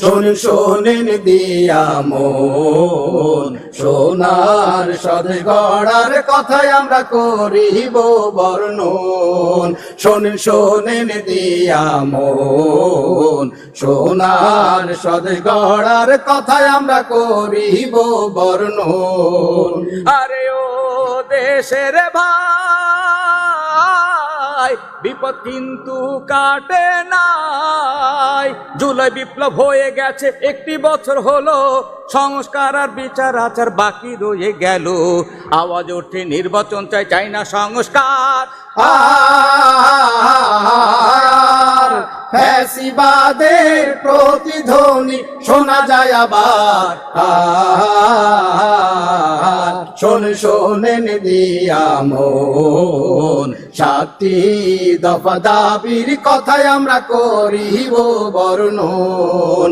শোন শোনেন দিয়া মন। সোনার সদ গড়ার কথাই আমরা করিব বর্ণন। শোন শোনেন দিয়া মন। সোনার সদ গড়ার কথাই আমরা করিব বর্ণন। আরে ও দেশের ভাই, বিপদ কিন্তু কাটে নাই জুলাই বিপ্লব হয়ে গেছে, একটি বছর হলো, সংস্কার আর বিচার আচার বাকি রয়ে গেল। আওয়াজ ওঠে নির্বাচন, চাই চাই না সংস্কার ফ্যাসিবাদের প্রতিধ্বনি শোনা যায় আবার। শোন শোনেন দিয়া মন সাতটি দফা দাবির কথায় আমরা করিব বর্ণন।